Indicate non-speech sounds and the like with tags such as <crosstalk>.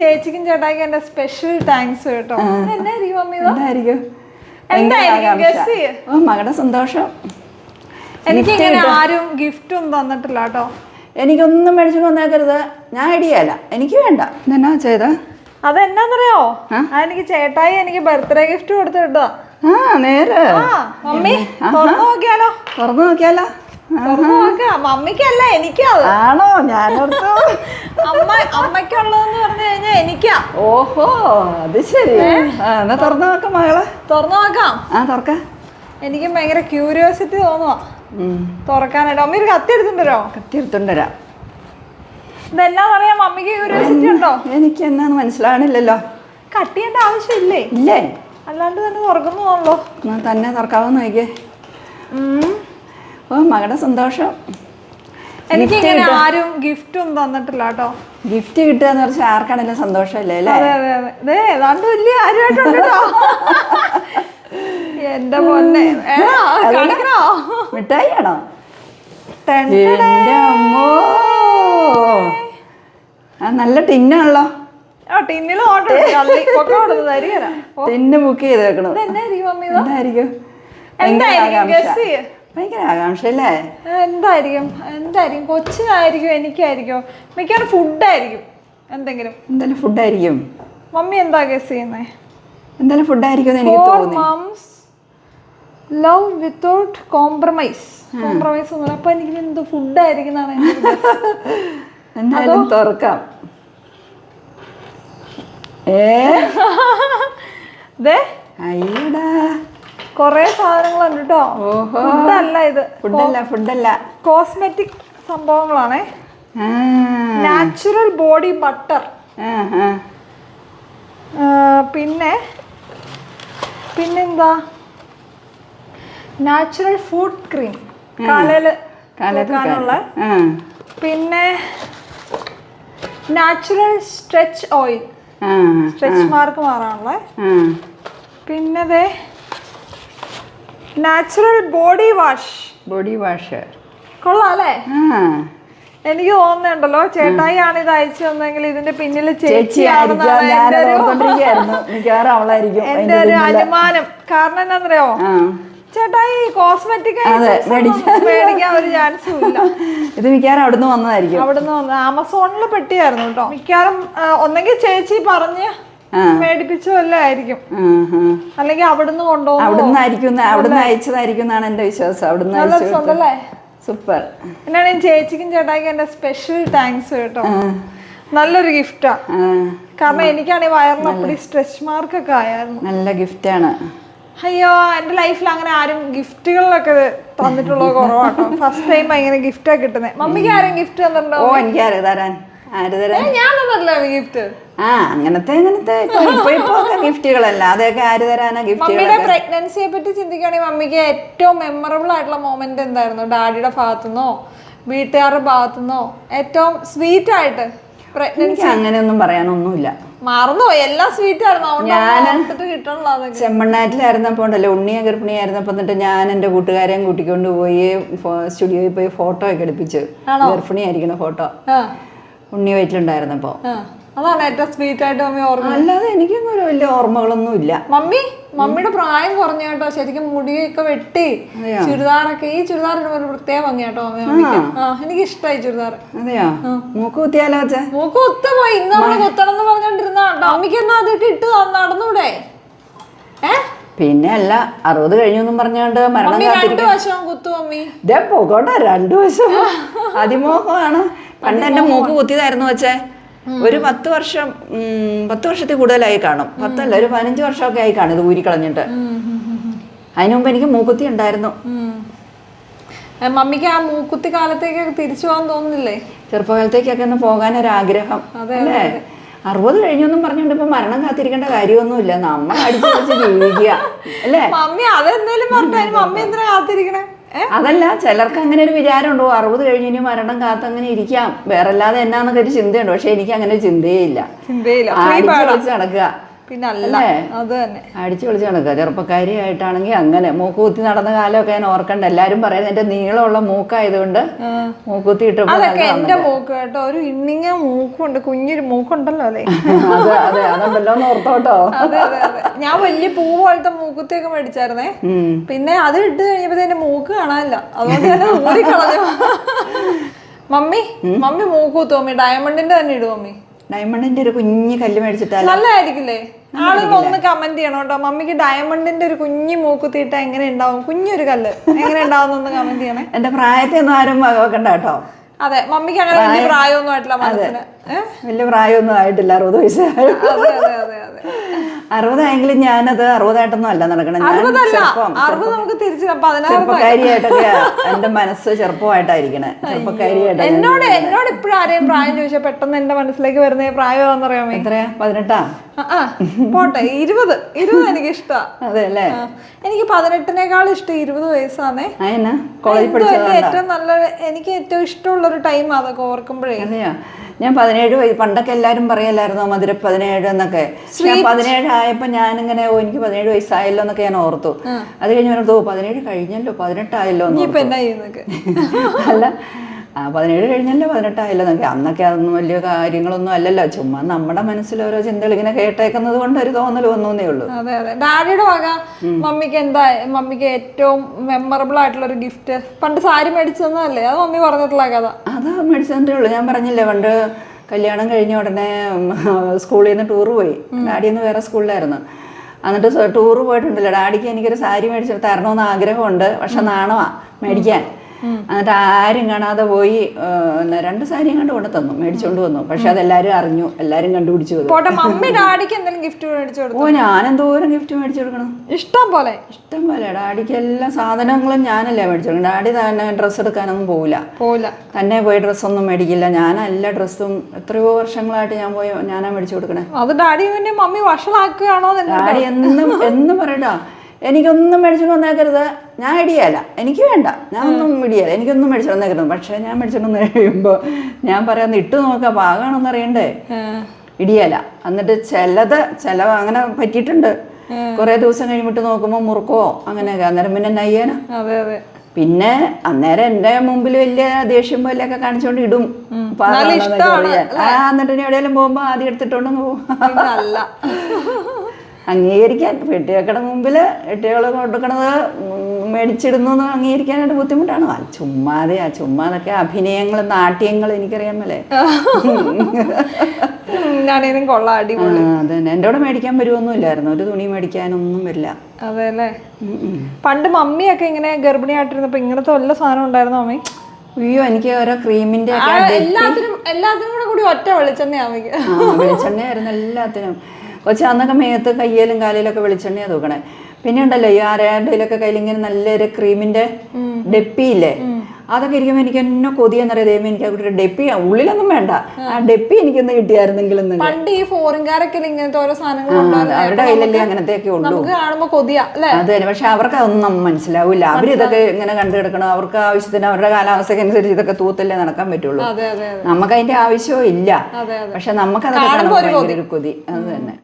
ചേച്ചിക്കും ചേട്ടായിക്കും എന്റെ special thanks കേട്ടോ. എന്തായിരിക്കും? എന്തായിരിക്കും? മകളുടെ സന്തോഷം. എനിക്ക് ഇങ്ങനെ ആരും ഗിഫ്റ്റും തന്നിട്ടില്ല കേട്ടോ. എനിക്കൊന്നും മേടിച്ചോണ്ട് വന്നേക്കരുത്. ഞാൻ ഐഡിയല്ല എനിക്ക് വേണ്ട. എന്നാ ചെയ്ത? അതെന്നാന്നറിയോ? എനിക്ക് ചേട്ടായി എനിക്ക് ബർത്ത്ഡേ ഗിഫ്റ്റ് കൊടുത്തു കേട്ടോ ആ നേരെ. മമ്മി തുറന്നു നോക്കിയാലോ? തുറന്നു നോക്കിയാലോ? മമ്മിക്കല്ല എനിക്കാ ആണോ? ഞാനോർത്തു. അമ്മ അമ്മയ്ക്കുള്ളതെന്ന് പറഞ്ഞു കഴിഞ്ഞാൽ എനിക്കാ. ഓഹോ അത് ശരി. എന്നാ തുറന്നു നോക്കാം മകളെ. തുറന്നു നോക്കാം ആ തുറക്ക. എനിക്ക് ഭയങ്കര ക്യൂരിയോസിറ്റി തോന്നുവാ. തുറക്കാനായിട്ട്. അമ്മ ഒരു കത്തി എടുത്തിട്ടുണ്ടോ കത്തിയെടുത്തുണ്ടരാ ഇതെല്ലാം പറയാ മമ്മിക്ക് ക്യൂരിയോസിറ്റി ഉണ്ടോ? എനിക്ക് എന്നാന്ന് മനസ്സിലാവണില്ലല്ലോ. കട്ട് ചെയ്യേണ്ട ആവശ്യമില്ലേ? ഇല്ലേ? അല്ലാണ്ട് തന്നെ തുറക്കുന്നു തോന്നുള്ളൂ തന്നെ തുറക്കാവുന്ന നോക്കിയേ. ഓ മകളുടെ സന്തോഷം. എനിക്ക് ഇങ്ങനെ ആരും ഗിഫ്റ്റ് ഒന്നും തന്നിട്ടില്ല കേട്ടോ. ഗിഫ്റ്റ് കിട്ടുക എന്ന് പറഞ്ഞാൽ ആർക്കാണെങ്കിലും സന്തോഷമല്ലേ അല്ലേ? അതെ അതെ അതെ. ഏതാണ്ട് വലിയ കാര്യമായിട്ടുണ്ട് കേട്ടോ. എന്റെ പൊന്നെ. കാണിക്കണോ? മിഠായി ആണോ നല്ല ടിന്നാണല്ലോ. ആ ടിന്നിൽ ഓട്ടോ ടിന്ന് ബുക്ക് ചെയ്ത് വെക്കണം? ഇതെന്നായിരിക്കും മമ്മി ഇത്? എന്തായിരിക്കും? എന്തായിരിക്കും? ഭയങ്കര ആകാംക്ഷ അല്ലേ? എന്തായിരിക്കും? എന്തായിരിക്കും? കൊച്ചിനായിരിക്കും എനിക്കായിരിക്കും. മിക്കവാറും ഫുഡായിരിക്കും എന്തെങ്കിലും. എന്തായാലും ഫുഡായിരിക്കും? മമ്മി എന്താ ഗസ് ചെയ്യുന്നേ? എന്തായാലും ഫുഡായിരിക്കും എന്ന് എനിക്ക് തോന്നി mums love without compromise compromise ഒന്നും അപ്പൊ എനിക്ക് എന്തോ ഫുഡായിരിക്കും എന്നാണ് എന്റെ ഒരു guess. എന്തായാലും തുറക്കാം. ഏ? <laughs> അയ്യടാ. കൊറേ സാധനങ്ങളുണ്ട് കേട്ടോ ഫുഡല്ല ഇത്. ഫുഡല്ല ഫുഡല്ല. കോസ്മെറ്റിക് സംഭവങ്ങളാണേ. Natural body butter. പിന്നെ പിന്നെന്താ? Natural food cream. കാലയിൽ കാലുള്ള പിന്നെ natural stretch oil. Stretch mark മാറാനുള്ള. പിന്നെ natural body wash body wash കൊള്ളാം അല്ലേ ആ. എനിക്ക് തോന്നുന്നുണ്ടല്ലോ ചേട്ടായി ആണ് ഇത് അയച്ചു തന്നെങ്കിൽ ഇതിന്റെ പിന്നിൽ ചേച്ചിയാണെന്നാണ് എന്റെ ഒരു <laughs> അനുമാനം. കാരണം എന്താണെന്നറിയോ? ചേട്ടായി കോസ്മെറ്റിക് മേടിക്കാൻ ഒരു ചാൻസും ഇല്ല. ഇത് മിക്കവാറും അവിടുന്ന് വന്നതായിരിക്കും. അവിടുന്ന് വന്ന് ആമസോണിൽ പെട്ടിയായിരുന്നു കേട്ടോ. മിക്കവാറും ഒന്നെങ്കിൽ ചേച്ചി പറഞ്ഞ് ആ. മേടിപ്പിച്ചോ വല്ലതും ആയിരിക്കും ആ, ആ. അല്ലെങ്കിൽ അവിടുന്ന് കൊണ്ടുപോകും അവിടുന്ന് ആയിരിക്കും അവിടുന്ന് അയച്ചതായിരിക്കും എന്നാണ് എന്റെ വിശ്വാസം. അവിടുന്ന് നല്ല അയച്ചു രസമുണ്ടല്ലേ സൂപ്പർ. എന്നാണ് ചേച്ചിക്കും ചേട്ടായിക്കും എന്റെ സ്പെഷ്യൽ താങ്ക്സ് കേട്ടോ. നല്ലൊരു ഗിഫ്റ്റാ കാരണം എനിക്കാണെങ്കിൽ വയറിനപ്പടി സ്ട്രെച്ച് മാർക്കൊക്കെ ആയിരുന്നു നല്ല ഗിഫ്റ്റാണ് അയ്യോ എന്റെ ലൈഫിൽ അങ്ങനെ ആരും ഗിഫ്റ്റുകളിലൊക്കെ തന്നിട്ടുള്ളത് കുറവാട്ടോ. ഫസ്റ്റ് ടൈം ഭയങ്കര ഗിഫ്റ്റാ കിട്ടുന്നത് മമ്മിക്ക് ആരും ഗിഫ്റ്റ് തന്നിട്ടുണ്ടോ? ഓ എനിക്ക് തരാൻ. ഞാൻ ഗിഫ്റ്റ് ആ അങ്ങനത്തെ അങ്ങനത്തെ ഇപ്പൊ ഇപ്പൊ ഇപ്പൊ ഗിഫ്റ്റുകളല്ല. അതൊക്കെ ആര് തരാനാ ഗിഫ്റ്റ് പ്രഗ്നൻസിയെ പറ്റി ചിന്തിക്കുകയാണെങ്കിൽ മമ്മിക്ക് ഏറ്റവും മെമ്മറബിൾ ആയിട്ടുള്ള മൊമെന്റ് എന്തായിരുന്നു? ഡാഡിയുടെ ഭാഗത്തുനിന്നോ വീട്ടുകാരുടെ ഭാഗത്തുനിന്നോ ഏറ്റവും സ്വീറ്റ് ആയിട്ട് പ്രഗ്നൻസി അങ്ങനെ അങ്ങനെയൊന്നും പറയാനൊന്നുമില്ല. മറന്നുപോയി. എല്ലാം സ്വീറ്റ് ആയിരുന്നു. ചെമ്മണ്ണാറ്റിലായിരുന്നപ്പോ ഉണ്ടല്ലോ ഉണ്ണിയെ ഗർഭിണിയായിരുന്നപ്പോൾ എന്നിട്ട് ഞാൻ എന്റെ കൂട്ടുകാരെയും കൂട്ടിക്കൊണ്ട് പോയി സ്റ്റുഡിയോയിൽ പോയി ഫോട്ടോ ഒക്കെ എടുപ്പിച്ചു. ഗർഭിണിയായിരിക്കണ ഫോട്ടോ ഉണ്ണി വയറ്റിലുണ്ടായിരുന്നപ്പോ അതാണ് ഏറ്റവും സ്വീറ്റ് ആയിട്ട് മമ്മി ഓർമ്മ. അല്ലാതെ എനിക്കൊന്നും ഒരു വലിയ ഓർമ്മകളൊന്നും ഇല്ല മമ്മി മമ്മിയുടെ പ്രായം കുറഞ്ഞ കേട്ടോ. ശരിക്കും മുടിയൊക്കെ വെട്ടി ചുരിദാറൊക്കെ ഈ ചുരിദാർ ഒരു പ്രത്യേക ഭംഗി കേട്ടോ എനിക്ക് ഇഷ്ടമായി ചുരിദാർ. അതെയാ? മൂക്ക് കുത്തിയാലോ മൂക്ക് കുത്ത പോയി ഇന്ന് നമ്മൾ കുത്തണം എന്ന് പറഞ്ഞോണ്ടിരുന്ന കേട്ടോ. മമ്മിക്ക് എന്നാ അതൊക്കെ ഇട്ട് നടന്നൂടെ? ഏ? പിന്നെ അല്ല അറുപത് കഴിഞ്ഞു എന്നും പറഞ്ഞുകൊണ്ട് മരണം കാത്തിരിക്കും രണ്ടു വശവും കുത്തു മമ്മി. ഇതേ പോകോട്ടെ രണ്ടു വശം അതിമോഹമാണ്. പണ്ട് എന്റെ മൂക്ക് കുത്തിയതായിരുന്നു വെച്ചേ. ഒരു പത്ത് വർഷം ഉം, പത്ത് വർഷത്തിൽ കൂടുതലായി കാണും. പത്തല്ല ഒരു പതിനഞ്ച് വർഷമൊക്കെ ആയി കാണും ഇത് ഊരിക്കളഞ്ഞിട്ട്. അതിനു മുമ്പ് എനിക്ക് മൂക്കുത്തി ഉണ്ടായിരുന്നു. മമ്മിക്ക് ആ മൂക്കുത്തി കാലത്തേക്കൊക്കെ തിരിച്ചു പോകാൻ തോന്നുന്നില്ലേ? ചെറുപ്പകാലത്തേക്കൊക്കെ ഒന്ന് പോകാൻ ഒരു പോകാനൊരാഗ്രഹം അല്ലേ അറുപത് കഴിഞ്ഞൊന്നും പറഞ്ഞുകൊണ്ട് ഇപ്പൊ മരണം കാത്തിരിക്കേണ്ട കാര്യമൊന്നുമില്ല. നമ്മൾ അടിച്ചു ജീവിക്കുക. അല്ലേ? മമ്മി അതെന്തേലും പറഞ്ഞു മമ്മി എന്തിനാ കാത്തിരിക്കണേ? അതല്ല ചിലർക്ക് അങ്ങനെ ഒരു വിചാരമുണ്ടോ. അറുപത് കഴിഞ്ഞ് ഇനി മരണം കാത്ത് അങ്ങനെ ഇരിക്കാം. വേറെ അല്ലാതെ എന്നാന്നൊക്കെ ഒരു ചിന്തയുണ്ട്. പക്ഷെ എനിക്ക് അങ്ങനെ ചിന്തയേ ഇല്ല. നടക്കുക. പിന്നെ അല്ല? അത് തന്നെ. അടിച്ചു പൊളിച്ച് നടക്കുക. ചെറുപ്പക്കാരിയായിട്ടാണെങ്കിൽ അങ്ങനെ മൂക്കുകുത്തി നടന്ന കാലമൊക്കെ ഞാൻ ഓർക്കണ്ട. എല്ലാരും പറയുന്നത് എന്റെ നീളമുള്ള മൂക്കായതുകൊണ്ട് മൂക്കുത്തി ഇട്ടപ്പോൾ അതൊക്കെ എന്റെ മൂക്ക് കേട്ടോ. ഒരു ഇണ്ണിങ്ങ മൂക്കുണ്ട്. കുഞ്ഞൊരു മൂക്കുണ്ടല്ലോ അല്ലേ അതെ അതെ. അതുണ്ടല്ലോ ഓർത്തോട്ടോ. അതെ അതെ അതെ. ഞാൻ വലിയ പൂ പോലത്തെ മൂക്കുത്തിയൊക്കെ മേടിച്ചായിരുന്നേ. പിന്നെ അത് ഇട്ട് കഴിഞ്ഞപ്പോ എന്റെ മൂക്ക് കാണാനില്ല. അതുകൊണ്ട് ഞാൻ ഊരിക്കളഞ്ഞു. മമ്മി മമ്മി മൂക്കൂത്തു മമ്മി ഡയമണ്ടിന്റെ തന്നെ ഇടും മമ്മി. ഡയമണ്ടിന്റെ ഒരു കുഞ്ഞു കല്ല് മേടിച്ചിട്ടാ നല്ലതായിരിക്കില്ലേ? ആളുകൾ ഒന്ന് കമന്റ് ചെയ്യണം കേട്ടോ മമ്മിക്ക് ഡയമണ്ടിന്റെ ഒരു കുഞ്ഞു മൂക്കുത്തിയിട്ട് എങ്ങനെ ഉണ്ടാവും കുഞ്ഞൊരു കല്ല്. എങ്ങനെ ഉണ്ടാവും ഒന്ന് കമന്റ് ചെയ്യണേ. എന്റെ പ്രായത്തെ ഒന്നും ആരും വെക്കണ്ട കേട്ടോ. അതെ മമ്മിക്ക് അങ്ങനെ വലിയ പ്രായമൊന്നും ആയിട്ടില്ല മനസ്സിന്. വലിയ പ്രായമൊന്നും ആയിട്ടില്ല അറുപത് വയസ്സായി അതെ അതെ അതെ. അറുപതായെങ്കിലും ഞാനത് അറുപതായിട്ടൊന്നും അല്ല നടക്കണം. ചെറുപ്പക്കാരിയായിട്ടൊക്കെ എന്റെ മനസ്സ് ചെറുപ്പമായിട്ടായിരിക്കണേ. ചെറുപ്പക്കാരിയായിട്ട് എന്നോട് എന്നോട് ഇപ്പോഴും ആരെയും പ്രായം ചോദിച്ചാൽ പെട്ടെന്ന് എന്റെ മനസ്സിലേക്ക് വരുന്ന പ്രായം ഏതാണെന്നറിയാമേ എത്രയാ? പതിനെട്ടാ? പോട്ടെ ഇരുപത്. ഇരുപത് എനിക്ക് ഇഷ്ടാ അതെ അല്ലേ? എനിക്ക് പതിനെട്ടിനേക്കാൾ ഇഷ്ടം ഇരുപത് വയസ്സാണേ ഏറ്റവും നല്ല എനിക്ക് ഏറ്റവും ഇഷ്ടമുള്ള ഒരു ടൈം അതൊക്കെ ഓർക്കുമ്പോഴേ. ഞാൻ പതിനേഴ് വയസ്സ് പണ്ടൊക്കെ എല്ലാരും പറയല്ലായിരുന്നോ മധുര പതിനേഴ് എന്നൊക്കെ. ഞാൻ പതിനേഴ് ഞാൻ ഞാനിങ്ങനെ ഓ എനിക്ക് പതിനേഴ് വയസ്സായല്ലോ എന്നൊക്കെ ഞാൻ ഓർത്തു. അത് കഴിഞ്ഞ് പറഞ്ഞോ പതിനേഴ് കഴിഞ്ഞല്ലോ പതിനെട്ടായല്ലോ. <laughs> അല്ല പതിനേഴ് കഴിഞ്ഞല്ലോ പതിനെട്ടായല്ലോ എന്നൊക്കെ അന്നൊക്കെ അതൊന്നും വലിയ കാര്യങ്ങളൊന്നും അല്ലല്ലോ. ചുമ്മാ നമ്മുടെ മനസ്സിൽ ഓരോ ചിന്തകൾ ഇങ്ങനെ കേട്ടേക്കുന്നത് കൊണ്ട് ഒരു തോന്നൽ വന്നേ ഉള്ളൂ. അതെ അതെ. ഡാഡിയുടെ വക മമ്മിക്ക് എന്താ മമ്മിക്ക് ഏറ്റവും മെമ്മറബിൾ ആയിട്ടുള്ള ഒരു ഗിഫ്റ്റ് പണ്ട് സാരി മേടിച്ചതെന്നല്ലേ അത് മമ്മി പറഞ്ഞിട്ടുള്ള കഥ. അത് മേടിച്ചതേ ഉള്ളൂ. ഞാൻ പറഞ്ഞില്ലേ പണ്ട് കല്യാണം കഴിഞ്ഞ ഉടനെ സ്കൂളിൽ നിന്ന് ടൂർ പോയി. ഡാഡി ഒന്ന് വേറെ സ്കൂളിലായിരുന്നു. എന്നിട്ട് ടൂർ പോയിട്ടുണ്ടല്ലോ. ഡാഡിക്ക് എനിക്കൊരു സാരി മേടിച്ച് തരണമെന്ന് ആഗ്രഹമുണ്ട്. പക്ഷെ നാണമാ മേടിക്കാൻ. എന്നിട്ട് ആരും കാണാതെ പോയി രണ്ട് സാരിയും കണ്ട് കൊണ്ട് തന്നു മേടിച്ചോണ്ട് വന്നു. പക്ഷെ അതെല്ലാരും അറിഞ്ഞു എല്ലാരും കണ്ടുപിടിച്ചു അത് പോട്ടെ മമ്മി ഡാഡിക്ക് എന്തെങ്കിലും ഗിഫ്റ്റ് മേടിച്ചു ഓ ഞാൻ എന്തോരം ഗിഫ്റ്റ് മേടിച്ചു കൊടുക്കണം? ഇഷ്ടം പോലെ. ഇഷ്ടം പോലെ. ഡാഡിക്ക് എല്ലാ സാധനങ്ങളും ഞാനല്ലേ മേടിച്ചു കൊടുക്കണം. ഡാഡി തന്നെ ഡ്രസ്സ് എടുക്കാനൊന്നും പോവില്ല. പോല തന്നെ പോയി ഡ്രസ്സൊന്നും മേടിക്കില്ല. ഞാൻ എല്ലാ ഡ്രസ്സും എത്രയോ വർഷങ്ങളായിട്ട് ഞാൻ പോയി ഞാനാ മേടിച്ചു കൊടുക്കണേ. അത് ഡാഡി മമ്മി വഷളാക്കുകയാണോ ഡാഡി എന്നും എന്നും പറയട്ടോ എനിക്കൊന്നും മേടിച്ചു വന്നേക്കരുത്. ഞാൻ ഇടിയല്ല എനിക്ക് വേണ്ട. ഞാൻ ഒന്നും ഇടിയല്ല എനിക്കൊന്നും മേടിച്ചു വന്നേക്കരുത്. പക്ഷേ ഞാൻ മേടിച്ചു വന്ന് കഴിയുമ്പോൾ ഞാൻ പറയാന്ന് ഇട്ട് നോക്കാം പാകാണോന്ന് അറിയണ്ടേ? ഇടിയല എന്നിട്ട് ചിലത് ചില അങ്ങനെ പറ്റിയിട്ടുണ്ട്. കുറെ ദിവസം കഴിയുമ്പോൾ നോക്കുമ്പോൾ മുറുക്കോ അങ്ങനെയൊക്കെ. അന്നേരം പിന്നെ നയ്യാന അതെ അതെ. പിന്നെ അന്നേരം എന്റെ മുമ്പിൽ വലിയ ദേഷ്യം പോലെയൊക്കെ കാണിച്ചോണ്ട് ഇടും. എന്നിട്ട് ഇനി എവിടെയെങ്കിലും പോകുമ്പോൾ ആദ്യം എടുത്തിട്ടുണ്ടെന്ന് പോകും <laughs> അംഗീകരിക്കാൻ പെട്ടിയൊക്കെയുടെ മുമ്പിൽ എട്ടികൾ കൊടുക്കണത് മേടിച്ചിടുന്നു എന്ന് അംഗീകരിക്കാനായിട്ട് ബുദ്ധിമുട്ടാണ്. ആ ചുമ്മാതെയാ ചുമ്മാതൊക്കെ അഭിനയങ്ങൾ നാട്യങ്ങൾ എനിക്കറിയാമല്ലേ? <laughs> ഞാനേനും കൊള്ളാം അതെ എന്റെ കൂടെ മേടിക്കാൻ വരുമൊന്നും ഇല്ലായിരുന്നു. ഒരു തുണി മേടിക്കാനൊന്നും വരില്ല. അതെ അല്ലേ ഉം ഉം. പണ്ട് മമ്മിയൊക്കെ ഇങ്ങനെ ഗർഭിണിയായിട്ടിരുന്നപ്പോ ഇങ്ങനത്തെ വല്ല സാധനം ഉണ്ടായിരുന്നു മമ്മി അയ്യോ എനിക്ക് ഓരോ ക്രീമിന്റെ ആ, എല്ലാത്തിനും എല്ലാത്തിനും കൂടെ കൂടി ഒറ്റ വെളിച്ചെണ്ണ വെളിച്ചെണ്ണയായിരുന്നു എല്ലാത്തിനും. കൊച്ചു അന്നൊക്കെ മേത്ത് കയ്യിലും കാലിലൊക്കെ വെളിച്ചെണ്ണയാണ് തൂക്കണേ. പിന്നെ ഉണ്ടല്ലോ ഈ ആരാണ്ടയിലൊക്കെ കയ്യിൽ ഇങ്ങനെ നല്ലൊരു ക്രീമിന്റെ ഡെപ്പിയില്ലേ? അതൊക്കെ ഇരിക്കുമ്പോൾ എനിക്ക് എന്നെ കൊതിയെന്നറിയാം ദൈവം എനിക്ക് അവിടെ ഒരു ഡെപ്പി ഉള്ളിലൊന്നും വേണ്ട. ആ. ഡെപ്പി എനിക്കൊന്ന് കിട്ടിയായിരുന്നെങ്കിൽ പണ്ട് ഈ ഫോറിൻകാരൊക്കെ ഇങ്ങനത്തെ ഓരോ സാധനങ്ങൾ അവരുടെ കയ്യിലല്ലേ അങ്ങനത്തെയൊക്കെ ഉള്ളൂ. കാണുമ്പോൾ കാണുമ്പോ കൊതിയാ അത് തന്നെ പക്ഷെ അവർക്ക് അതൊന്നും മനസ്സിലാവില്ല മനസ്സിലാവില്ല അവരിതൊക്കെ ഇങ്ങനെ കണ്ടു കിടക്കണം? അവർക്ക് ആവശ്യത്തിന് അവരുടെ കാലാവസ്ഥയ്ക്ക് അനുസരിച്ച് ഇതൊക്കെ തൂത്തല്ലേ നടക്കാൻ പറ്റുള്ളൂ. നമുക്ക് അതിന്റെ ആവശ്യവും ഇല്ല. പക്ഷെ നമുക്കതൊക്കെ കാണുമ്പോൾ ഒരു കൊതി. അത് തന്നെ.